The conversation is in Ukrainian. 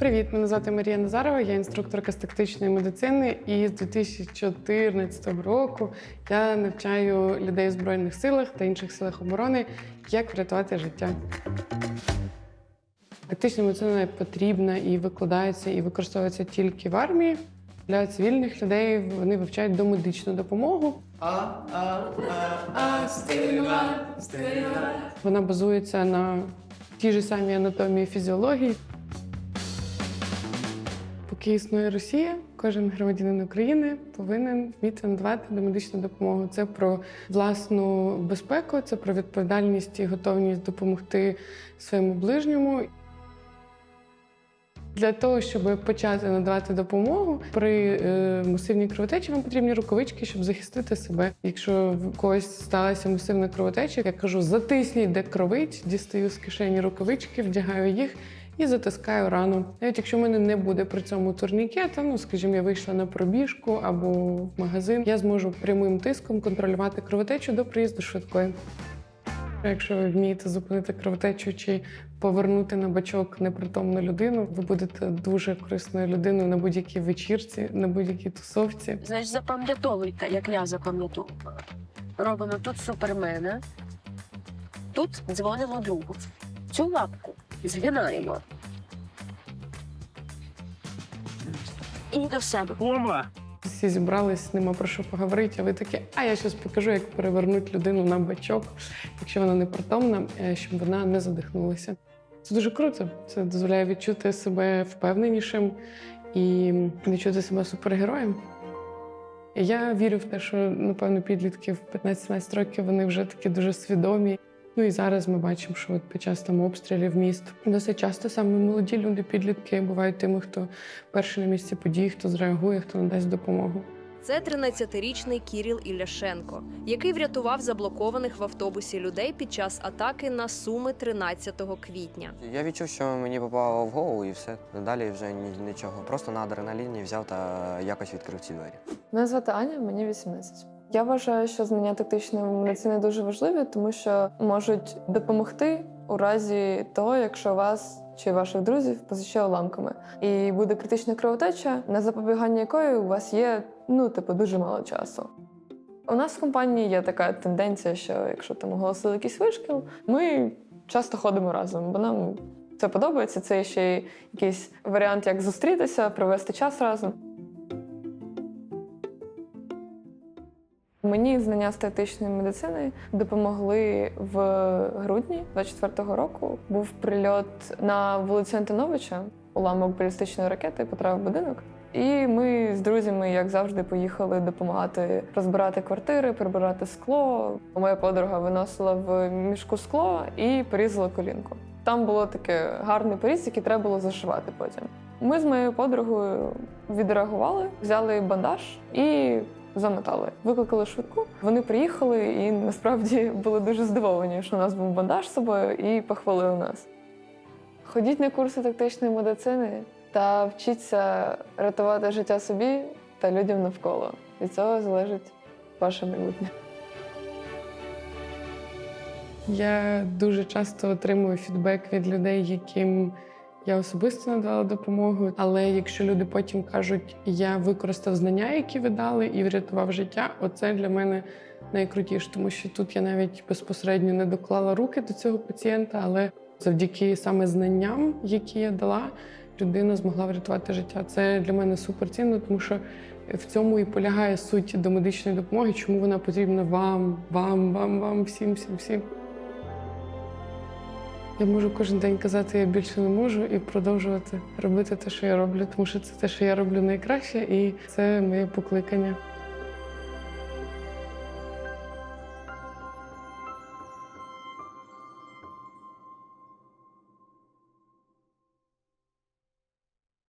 Привіт, мене звати Марія Назарова, я інструкторка з тактичної медицини. І з 2014 року я навчаю людей у Збройних силах та інших силах оборони, як врятувати життя. Тактична медицина потрібна і викладається, і використовується тільки в армії. Для цивільних людей вони вивчають домедичну допомогу. Вона базується на тій же самій анатомії фізіології. Поки існує Росія, кожен громадянин України повинен вміти надавати домедичну допомогу. Це про власну безпеку, це про відповідальність і готовність допомогти своєму ближньому. Для того, щоб почати надавати допомогу при е, масивній кровотечі, вам потрібні рукавички, щоб захистити себе. Якщо в когось сталася масивна кровотеча, я кажу, затисніть де кровить, дістаю з кишені рукавички, вдягаю їх і затискаю рану. Навіть якщо в мене не буде при цьому турнікета, ну скажімо, я вийшла на пробіжку або в магазин, я зможу прямим тиском контролювати кровотечу до приїзду швидкої. Якщо ви вмієте зупинити кровотечу чи повернути на бачок непритомну людину, ви будете дуже корисною людиною на будь-якій вечірці, на будь-якій тусовці. Значить, запам'ятовуйте, як я запам'ятовую. Робимо тут супермена, тут дзвонимо другу. Цю лапку згинаємо. І до себе. Всі зібрались, нема про що поговорити. А ви такі, а я зараз покажу, як перевернути людину на бачок, якщо вона непритомна, е, щоб вона не задихнулася. Це дуже круто. Це дозволяє відчути себе впевненішим і відчути себе супергероєм. Я вірю в те, що напевно підлітки в 15-17 років вони вже такі дуже свідомі. Ну і зараз ми бачимо, що от під час там обстрілів міст досить часто саме молоді люди, підлітки бувають тими, хто перший на місці подій, хто зреагує, хто надасть допомогу. Це 13-річний Кіріл Ілляшенко, який врятував заблокованих в автобусі людей під час атаки на Суми 13 квітня. Я відчув, що мені попало в голову і все. Далі вже нічого. Просто на адреналіні взяв та якось відкрив ці двері. Мене звати Аня, мені 18. Я вважаю, що знання тактичної медицини дуже важливі, тому що можуть допомогти у разі того, якщо вас чи ваших друзів посіче уламками, і буде критична кровотеча, на запобігання якої у вас є ну, типу, дуже мало часу. У нас в компанії є така тенденція, що якщо там оголосили якийсь вишкіл, ми часто ходимо разом, бо нам це подобається. Це ще й якийсь варіант, як зустрітися, провести час разом. Мені знання статичної медицини допомогли в грудні 24-го року. Був прильот на вулиці Антоновича, уламок балістичної ракети потрапив будинок. І ми з друзями, як завжди, поїхали допомагати розбирати квартири, прибирати скло. Моя подруга виносила в мішку скло і порізала колінку. Там було таке гарний поріз, який треба було зашивати потім. Ми з моєю подругою відреагували, взяли бандаж і замотали. Викликали швидку. Вони приїхали і насправді були дуже здивовані, що у нас був бандаж з собою, і похвалили нас. Ходіть на курси тактичної медицини та вчіться рятувати життя собі та людям навколо. Від цього залежить ваше майбутнє. Я дуже часто отримую фідбек від людей, яким я особисто надала допомогу. Але якщо люди потім кажуть, я використав знання, які ви дали, і врятував життя, оце для мене найкрутіше, тому що тут я навіть безпосередньо не доклала руки до цього пацієнта, але завдяки саме знанням, які я дала, людина змогла врятувати життя. Це для мене суперцінно, тому що в цьому і полягає суть до медичної допомоги, чому вона потрібна вам, вам, вам, вам, всім, всім, всім. Я можу кожен день казати, я більше не можу, і продовжувати робити те, що я роблю, тому що це те, що я роблю найкраще, і це моє покликання.